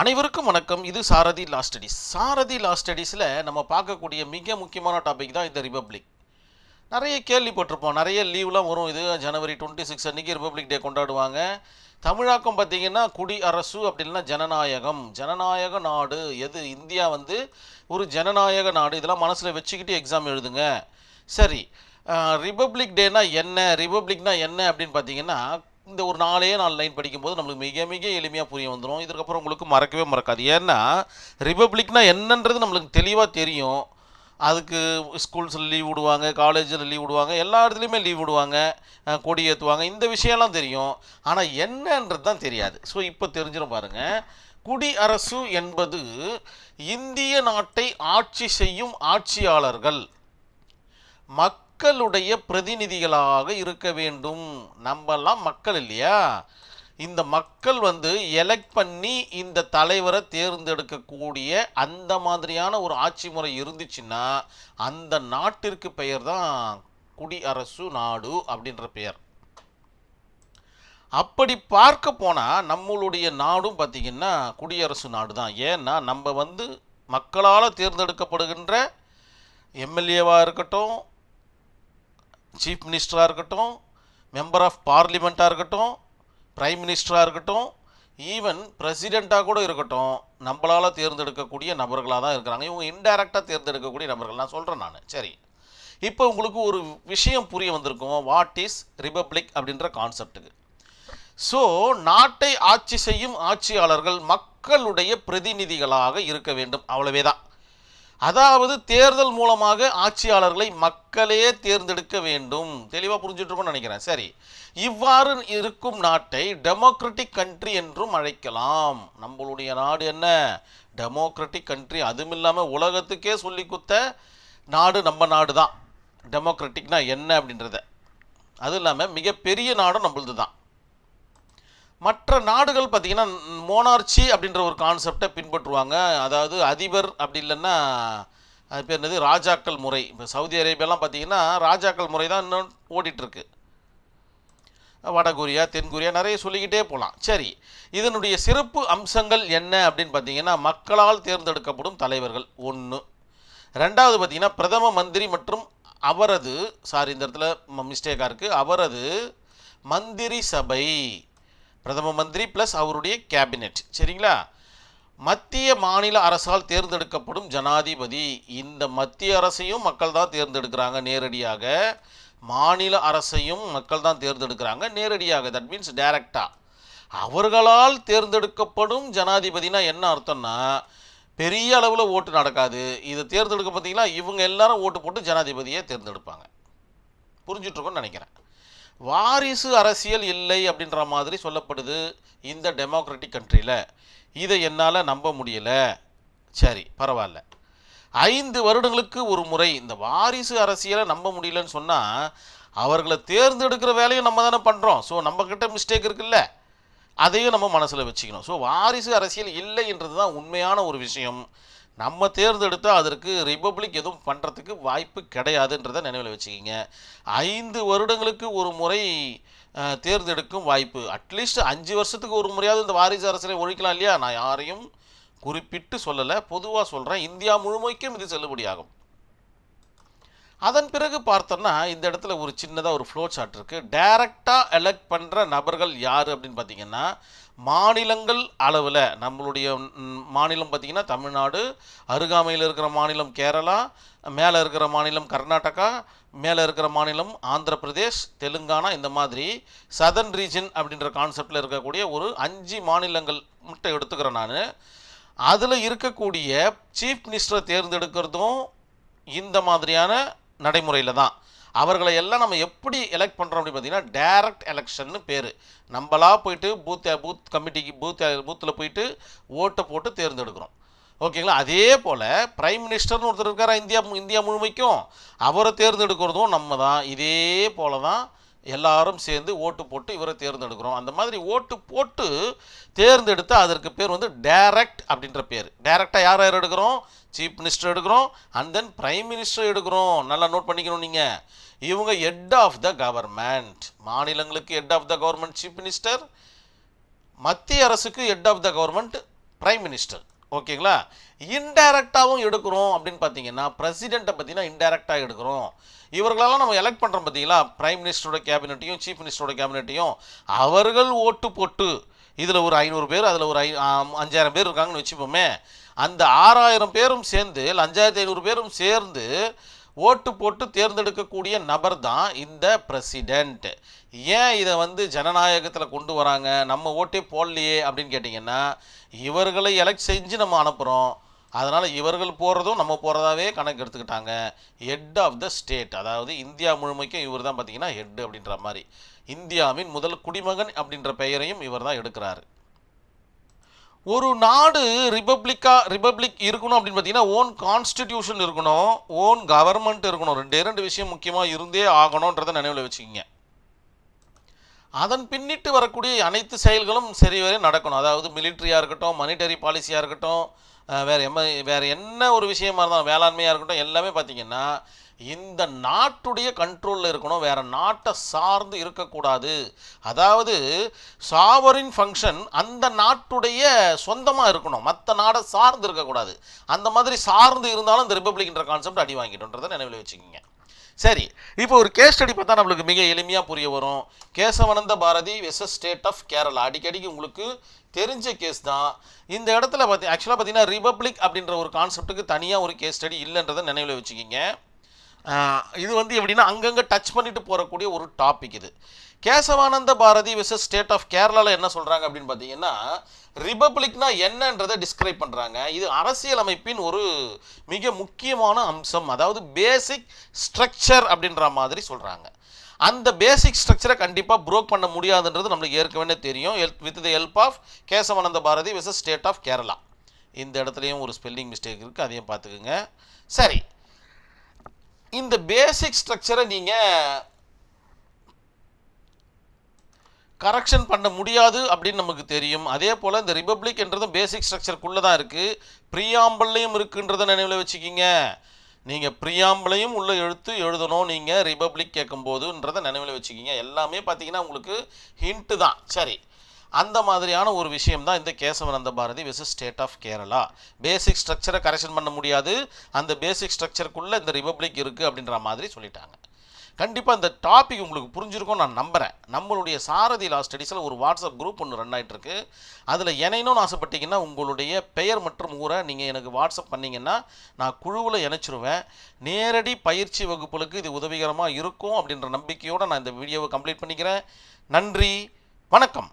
அனைவருக்கும் வணக்கம். இது சாரதி லா ஸ்டடீஸ் சாரதி லா ஸ்டடீஸில் நம்ம பார்க்கக்கூடிய மிக முக்கியமான டாபிக் தான் இந்த ரிபப்ளிக் நிறைய கேள்விப்பட்டிருப்போம். நிறைய லீவ்லாம் வரும். இது ஜனவரி டுவெண்ட்டி சிக்ஸ் அன்றைக்கி ரிபப்ளிக் டே கொண்டாடுவாங்க. தமிழாக்கம் பார்த்திங்கன்னா குடி அரசு அப்படின்னா ஜனநாயகம். ஜனநாயக நாடு எது? இந்தியா வந்து ஒரு ஜனநாயக நாடு. இதெல்லாம் மனசில் வச்சுக்கிட்டு எக்ஸாம் எழுதுங்க. சரி. ரிபப்ளிக் டேனா என்ன? ரிபப்ளிக்னா என்ன அப்படின்னு பார்த்தீங்கன்னா இந்த ஒரு நாலே நாலு லைன் படிக்கும்போது நம்மளுக்கு மிக மிக எளிமையாக புரிய வந்துடும் இதுக்கப்புறம் உங்களுக்கு மறக்கவே மறக்காது. ஏன்னா ரிப்பப்ளிக்னா என்னன்றது நம்மளுக்கு தெளிவாக தெரியும். அதுக்கு ஸ்கூல்ஸில் லீவ் விடுவாங்க காலேஜில் லீவ் விடுவாங்க எல்லா இடத்துலையுமே லீவ் விடுவாங்க கொடி ஏற்றுவாங்க இந்த விஷயம்லாம் தெரியும். ஆனால் என்னன்றது தான் தெரியாது. ஸோ இப்போ தெரிஞ்சிடும் பாருங்கள் குடியரசு என்பது இந்திய நாட்டை ஆட்சி செய்யும் ஆட்சியாளர்கள் மக் மக்களுடைய பிரதிநிதிகளாக இருக்க வேண்டும். நம்மெல்லாம் மக்கள் இல்லையா? இந்த மக்கள் வந்து எலெக்ட் பண்ணி இந்த தலைவரை தேர்ந்தெடுக்கக்கூடிய அந்த மாதிரியான ஒரு ஆட்சி முறை இருந்துச்சுன்னா அந்த நாட்டிற்கு பெயர் தான் குடியரசு நாடு அப்படின்ற பெயர். அப்படி பார்க்க போனால் நம்மளுடைய நாடும் பார்த்திங்கன்னா குடியரசு நாடு தான் ஏன்னா நம்ம வந்து மக்களால் தேர்ந்தெடுக்கப்படுகின்ற எம்எல்ஏவாக இருக்கட்டும் சீஃப் மினிஸ்டராக இருக்கட்டும் மெம்பர் ஆஃப் பார்லிமெண்ட்டாக இருக்கட்டும் ப்ரைம் மினிஸ்டராக இருக்கட்டும் ஈவன் பிரசிடெண்ட்டாக கூட இருக்கட்டும் நம்மளால் தேர்ந்தெடுக்கக்கூடிய நபர்களாக தான் இருக்கிறாங்க. இவங்க இன்டைரக்டாக தேர்ந்தெடுக்கக்கூடிய நபர்கள். நான் சொல்கிறேன் நான். சரி. இப்போ உங்களுக்கு ஒரு விஷயம் புரிய வந்திருக்கும். வாட் இஸ் ரிபப்ளிக் அப்படின்ற கான்செப்ட்டுக்கு ஸோ நாட்டை ஆட்சி செய்யும் ஆட்சியாளர்கள் மக்களுடைய பிரதிநிதிகளாக இருக்க வேண்டும். அவ்வளவே தான் அதாவது தேர்தல் மூலமாக ஆட்சியாளர்களை மக்களே தேர்ந்தெடுக்க வேண்டும். தெளிவாக புரிஞ்சுட்டு நினைக்கிறேன். சரி. இவ்வாறு இருக்கும் நாட்டை டெமோக்ரட்டிக் கண்ட்ரி என்றும் அழைக்கலாம். நம்மளுடைய நாடு என்ன? டெமோக்ரட்டிக் கண்ட்ரி அதுவும் இல்லாமல் உலகத்துக்கே சொல்லி குத்த நாடு நம்ம நாடு தான் டெமோக்ராட்டிக்னா என்ன அப்படின்றத. அதுவும் இல்லாமல் மிகப்பெரிய நாடும் நம்மளது தான் மற்ற நாடுகள் பார்த்திங்கன்னா மோனார்ச்சி அப்படின்ற ஒரு கான்செப்டை பின்பற்றுவாங்க. அதாவது அதிபர் அப்படி இல்லைன்னா அது பேர் என்னது? ராஜாக்கள் முறை. இப்போ சவுதி அரேபியாலாம் பார்த்திங்கன்னா ராஜாக்கள் முறை தான் இன்னும் ஓடிட்டுருக்கு. வடகொரியா தென்கொரியா நிறைய சொல்லிக்கிட்டே போகலாம் சரி இதனுடைய சிறப்பு அம்சங்கள் என்ன அப்படின்னு பார்த்தீங்கன்னா மக்களால் தேர்ந்தெடுக்கப்படும் தலைவர்கள் ஒன்று ரெண்டாவது பார்த்திங்கன்னா பிரதம மந்திரி மற்றும் அவரது சாரி இந்த இடத்துல மிஸ்டேக்காக இருக்குது அவரது மந்திரி சபை. பிரதம மந்திரி ப்ளஸ் அவருடைய கேபினெட் சரிங்களா? மத்திய மாநில அரசால் தேர்ந்தெடுக்கப்படும் ஜனாதிபதி. இந்த மத்திய அரசையும் மக்கள் தான் தேர்ந்தெடுக்கிறாங்க நேரடியாக. மாநில அரசையும் மக்கள் தான் தேர்ந்தெடுக்கிறாங்க நேரடியாக. தட் மீன்ஸ் டைரக்டாக அவர்களால் தேர்ந்தெடுக்கப்படும் ஜனாதிபதினா என்ன அர்த்தம்னா பெரிய அளவில் ஓட்டு நடக்காது. இதை தேர்ந்தெடுக்க பார்த்தீங்கன்னா இவங்க எல்லாரும் ஓட்டு போட்டு ஜனாதிபதியை தேர்ந்தெடுப்பாங்க. புரிஞ்சுட்ருக்கோன்னு நினைக்கிறேன். வாரிசு அரசியல் இல்லை அப்படின்ற மாதிரி சொல்லப்படுது இந்த டெமோக்ராட்டிக் கண்ட்ரியில் இதை என்னால் நம்ப முடியலை. சரி பரவாயில்ல. ஐந்து வருடங்களுக்கு ஒரு முறை இந்த வாரிசு அரசியலை நம்ப முடியலன்னு சொன்னால் அவர்களை தேர்ந்தெடுக்கிற வேலையும் நம்ம தானே பண்ணுறோம் ஸோ நம்மக்கிட்ட மிஸ்டேக் இருக்குல்ல. அதையும் நம்ம மனசில் வச்சுக்கணும். ஸோ வாரிசு அரசியல் இல்லைன்றது தான் உண்மையான ஒரு விஷயம். நம்ம தேர்ந்தெடுத்தால் அதற்கு ரிப்பப்ளிக் எதுவும் பண்ணுறதுக்கு வாய்ப்பு கிடையாதுன்றதை நினைவில் வச்சுக்கிங்க. ஐந்து வருடங்களுக்கு ஒரு முறை தேர்ந்தெடுக்கும் வாய்ப்பு. அட்லீஸ்ட் அஞ்சு வருஷத்துக்கு ஒரு முறையாவது இந்த வாரிசு அரசியலை ஒழிக்கலாம் இல்லையா? நான் யாரையும் குறிப்பிட்டு சொல்லலை பொதுவாக சொல்கிறேன் இந்தியா முழுமைக்கும் இது செல்லுபடியாகும். அதன் பிறகு பார்த்தோன்னா இந்த இடத்துல ஒரு சின்னதாக ஒரு ஃப்ளோ சார்ட் இருக்குது டைரக்டாக எலெக்ட் பண்ணுற நபர்கள் யார் அப்படின்னு பார்த்தீங்கன்னா மாநிலங்கள் அளவில் நம்மளுடைய மாநிலம் பார்த்திங்கன்னா தமிழ்நாடு அருகாமையில் இருக்கிற மாநிலம் கேரளா மேலே இருக்கிற மாநிலம் கர்நாடகா மேலே இருக்கிற மாநிலம் ஆந்திர பிரதேஷ் தெலுங்கானா இந்த மாதிரி சதர்ன் ரீஜன் அப்படின்ற கான்செப்டில் இருக்கக்கூடிய ஒரு அஞ்சு மாநிலங்கள் மட்டும் எடுத்துக்கிறேன் நான். அதில் இருக்கக்கூடிய சீஃப் மினிஸ்டரை தேர்ந்தெடுக்கிறதும் இந்த மாதிரியான நடைமுறையில் தான். அவர்களை எல்லாம் நம்ம எப்படி எலெக்ட் பண்ணுறோம் அப்படின்னு பார்த்தீங்கன்னா டைரக்ட் எலெக்ஷன்னு பேர். நம்மளா போயிட்டு பூத் பூத் கமிட்டிக்கு பூத் பூத்தில் போயிட்டு ஓட்டை போட்டு தேர்ந்தெடுக்கிறோம். ஓகேங்களா அதே போல் பிரைம் மினிஸ்டர்னு ஒருத்தர் இருக்காரா இந்தியா இந்தியா முழுமைக்கும்? அவரை தேர்ந்தெடுக்கிறதும் நம்ம தான். இதே போல தான் எல்லாரும் சேர்ந்து ஓட்டு போட்டு இவரை தேர்ந்தெடுக்கிறோம். அந்த மாதிரி ஓட்டு போட்டு தேர்ந்தெடுத்தால் அதற்கு பேர் வந்து டைரக்ட் அப்படின்ற பேர். டைரக்டாக யார் யார் எடுக்கிறோம்? சீஃப் மினிஸ்டர் எடுக்கிறோம் அண்ட் தென் பிரைம் மினிஸ்டர் எடுக்கிறோம். நல்லா நோட் பண்ணிக்கணும் நீங்கள் இவங்க ஹெட் ஆஃப் த கவர்மெண்ட். மாநிலங்களுக்கு head of the government chief minister மத்திய அரசுக்கு head of the government prime minister. ஓகேங்களா? இன்டைரக்டாகவும் எடுக்கிறோம் அப்படின்னு பார்த்தீங்கன்னா பிரசிடெண்ட்டை பார்த்தீங்கன்னா இன்டைரக்டாக எடுக்கிறோம். இவர்களெல்லாம் நம்ம எலெக்ட் பண்ணுறோம் பார்த்தீங்களா பிரைம் மினிஸ்டரோட கேபினட்டையும் சீஃப் மினிஸ்டரோட கேபினட்டையும் அவர்கள் ஓட்டு போட்டு இதில் ஒரு ஐநூறு பேர் அதில் ஒரு ஐ அஞ்சாயிரம் பேர் இருக்காங்கன்னு வச்சுப்போமே அந்த ஆறாயிரம் பேரும் சேர்ந்து இல்லை அஞ்சாயிரத்தி ஐநூறு பேரும் சேர்ந்து ஓட்டு போட்டு தேர்ந்தெடுக்கக்கூடிய நபர் தான் இந்த பிரசிடெண்ட் ஏன் இதை வந்து ஜனநாயகத்தில் கொண்டு வராங்க? நம்ம ஓட்டே போடலையே அப்படின்னு கேட்டிங்கன்னா இவர்களை எலெக்ட் செஞ்சு நம்ம அனுப்புகிறோம் அதனால் இவர்கள் போகிறதும் நம்ம போகிறதாவே கணக்கு எடுத்துக்கிட்டாங்க. ஹெட் ஆஃப் த ஸ்டேட் அதாவது இந்தியா முழுமைக்கும் இவர் தான் பார்த்தீங்கன்னா ஹெட் அப்படின்ற மாதிரி. இந்தியாவின் முதல் குடிமகன் அப்படின்ற பெயரையும் இவர் தான் எடுக்கிறாரு. ஒரு நாடு ரிபப்ளிக்கா ரிபப்ளிக் இருக்கணும் அப்படின்னு பார்த்தீங்கன்னா ஓன் கான்ஸ்டிடியூஷன் இருக்கணும் ஓன் கவர்மெண்ட் இருக்கணும். ரெண்டே ரெண்டு விஷயம் முக்கியமாக இருந்தே ஆகணுன்றதை நினைவில் வச்சுக்கிங்க. அதன் பின்னிட்டு வரக்கூடிய அனைத்து செயல்களும் சரிவரை நடக்கணும். அதாவது மிலிட்ரியாக இருக்கட்டும் மனிட்டரி பாலிசியாக இருக்கட்டும் வேறு எம்ம வேறு என்ன ஒரு விஷயமா இருந்தாலும் வேளாண்மையாக இருக்கட்டும் எல்லாமே பார்த்தீங்கன்னா இந்த நாட்டுடைய கண்ட்ரோலில் இருக்கணும். வேறு நாட்டை சார்ந்து இருக்கக்கூடாது. அதாவது சாவரின் ஃபங்க்ஷன் அந்த நாட்டுடைய சொந்தமாக இருக்கணும். மற்ற நாடை சார்ந்து இருக்கக்கூடாது. அந்த மாதிரி சார்ந்து இருந்தாலும் இந்த ரிப்பப்ளிக்ன்ற கான்செப்ட் அடி வாங்கிட்டோன்றதை நினைவில் வச்சுக்கோங்க. சரி இப்போ ஒரு கேஸ் ஸ்டடி பார்த்தா நம்மளுக்கு மிக எளிமையாக புரிய வரும். Kesavananda Bharati versus state of Kerala அடிக்கடிக்கு உங்களுக்கு தெரிஞ்ச கேஸ் தான். இந்த இடத்துல பார்த்தி ஆக்சுவலாக பார்த்தீங்கன்னா ரிபப்ளிக் அப்படின்ற ஒரு கான்செப்ட்டுக்கு தனியாக ஒரு கேஸ் ஸ்டடி இல்லைன்றதை நினைவில் வச்சுக்கிங்க. இது வந்து எப்படின்னா அங்கங்கே டச் பண்ணிட்டு போகக்கூடிய ஒரு டாபிக் இது. Kesavananda Bharati versus state of கேரளாவில் என்ன சொல்கிறாங்க அப்படின்னு பார்த்தீங்கன்னா ரிபப்ளிக்னா என்னன்றதை டிஸ்கிரைப் பண்ணுறாங்க இது அரசியலமைப்பின் ஒரு மிக முக்கியமான அம்சம். அதாவது பேசிக் ஸ்ட்ரக்சர் அப்படின்ற மாதிரி சொல்கிறாங்க அந்த பேசிக் ஸ்ட்ரக்சரை கண்டிப்பாக ப்ரோக் பண்ண முடியாதுன்றது நம்மளுக்கு ஏற்கனவே தெரியும். With the help of Kesavananda Bharati versus state of Kerala. இந்த இடத்துலையும் ஒரு ஸ்பெல்லிங் மிஸ்டேக் இருக்குது அதையும் பார்த்துக்குங்க. சரி. இந்த பேசிக் ஸ்ட்ரக்சரை நீங்கள் கரெக்ஷன் பண்ண முடியாது அப்படின்னு நமக்கு தெரியும். அதே போல் இந்த ரிபப்ளிக் என்றதும் பேசிக் ஸ்ட்ரக்சருக்குள்ளே தான் இருக்குது ப்ரியாம்பிள்லையும் இருக்குன்றத நினைவில் வச்சுக்கிங்க. நீங்கள் ப்ரியாம்பிளையும் உள்ள எழுத்து எழுதணும் நீங்கள் ரிபப்ளிக் கேட்கும்போதுன்றதை நினைவில் வச்சுக்கிங்க. எல்லாமே பார்த்தீங்கன்னா உங்களுக்கு ஹிண்ட்டு தான். சரி. அந்த மாதிரியான ஒரு விஷயம் தான் இந்த Kesavananda Bharati versus state of Kerala basic ஸ்ட்ரக்சரை கரெக்ஷன் பண்ண முடியாது. அந்த பேசிக் ஸ்ட்ரக்சருக்குள்ளே இந்த ரிபப்ளிக் இருக்குது அப்படின்ற மாதிரி சொல்லிட்டாங்க. கண்டிப்பாக இந்த டாபிக் உங்களுக்கு புரிஞ்சிருக்கும் நான் நம்புகிறேன் நம்மளுடைய சாரதி லா ஸ்டடீஸில் ஒரு வாட்ஸ்அப் குரூப் ஒன்று ரன் ஆகிட்டுருக்கு அதில் இணையணும்னு ஆசைப்பட்டீங்கன்னா உங்களுடைய பெயர் மற்றும் ஊரை நீங்கள் எனக்கு வாட்ஸ்அப் பண்ணிங்கன்னா நான் குழுவில் இணைச்சிருவேன். நேரடி பயிற்சி வகுப்புகளுக்கு இது உதவிகரமாக இருக்கும் அப்படின்ற நம்பிக்கையோடு நான் இந்த வீடியோவை கம்ப்ளீட் பண்ணிக்கிறேன். நன்றி. வணக்கம்.